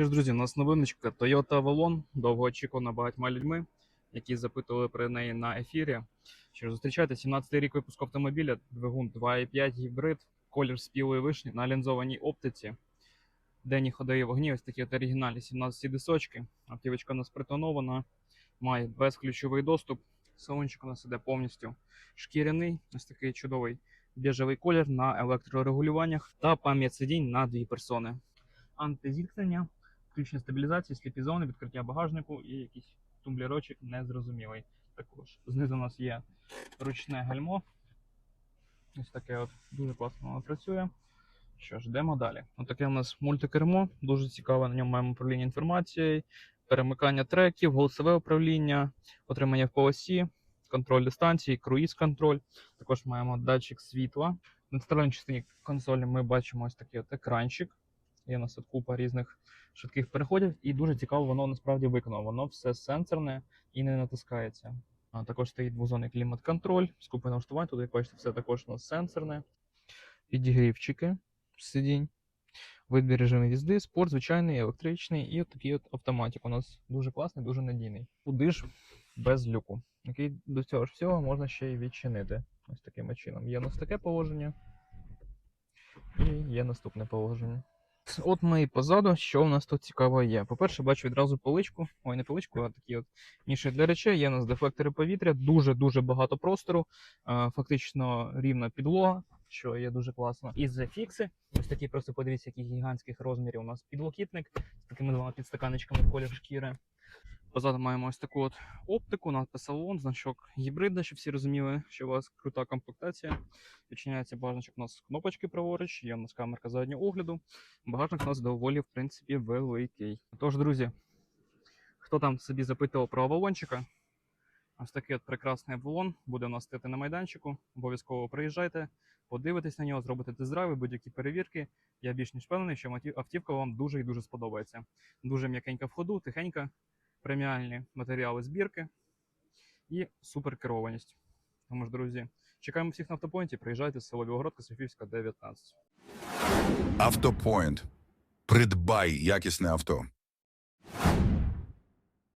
Що ж, друзі, у нас новиночка Toyota Avalon, довго очікувана багатьма людьми, які запитували про неї на ефірі. Що ж, зустрічайте 17-й рік випуску автомобіля, двигун 2.5 гібрид, колір спілої вишні на лінзованій оптиці. Денні ходові вогні, ось такі от оригінальні 17 дисочки. Автівочка у нас притонована, має безключовий доступ. Салончик у нас іде повністю шкіряний, ось такий чудовий біжевий колір на електрорегулюваннях та пам'ять сидінь на дві персони. Антизіткнення, включення стабілізації, сліпі зони, відкриття багажнику і якийсь тумблерочок незрозумілий. Також знизу у нас є ручне гальмо. Ось таке от дуже класно воно працює. Що ж, йдемо далі. Ось таке у нас мультикермо, дуже цікаве. На ньому маємо управління інформацією, перемикання треків, голосове управління, отримання в полосі, контроль дистанції, круїз-контроль. Також маємо датчик світла. На центральній частині консолі ми бачимо ось такий от екранчик. Є у нас тут купа різних швидких переходів, і дуже цікаво, воно насправді виконано. Воно все сенсорне і не натискається. А також стоїть двозонний клімат-контроль з купою налаштувань. Тут, як бачите, все також у нас сенсорне. Підігрівчики сидінь. Вибір режиму їзди, спорт, звичайний, електричний, і от такий от автоматик у нас дуже класний, дуже надійний. Куди ж без люку, який до цього ж всього можна ще й відчинити. Ось таким чином. Є у нас таке положення. І є наступне положення. От ми і позаду, що у нас тут цікаво є. По-перше, бачу відразу поличку. Ой, не поличку, а такі от ніші для речей. Є у нас дефлектори повітря, дуже-дуже багато простору, фактично рівна підлога, що є дуже класно. І фікси. Ось такі просто подивіться, яких гігантських розмірів у нас підлокітник з такими двома підстаканечками в колір шкіри. Позаду маємо ось таку от оптику, надпис салон, значок гібрида, щоб всі розуміли, що у вас крута комплектація. Відчиняється багажничок у нас кнопочки праворуч, є у нас камерка заднього огляду. Багажник у нас доволі, в принципі, великий. Тож, друзі, хто там собі запитував про авалончика, ось такий от прекрасний авалон буде у нас стояти на майданчику. Обов'язково приїжджайте, подивитесь на нього, зробите тест-драйви, будь-які перевірки. Я більш ніж впевнений, що автівка вам дуже і дуже сподобається. Дуже м'якенька в ходу, тихенька, преміальні матеріали збірки і суперкерованість. Тому ж, друзі, чекаємо всіх на автопоінті. Приїжджайте з село Білогородка, Софівська, 19. Автопоінт. Придбай якісне авто.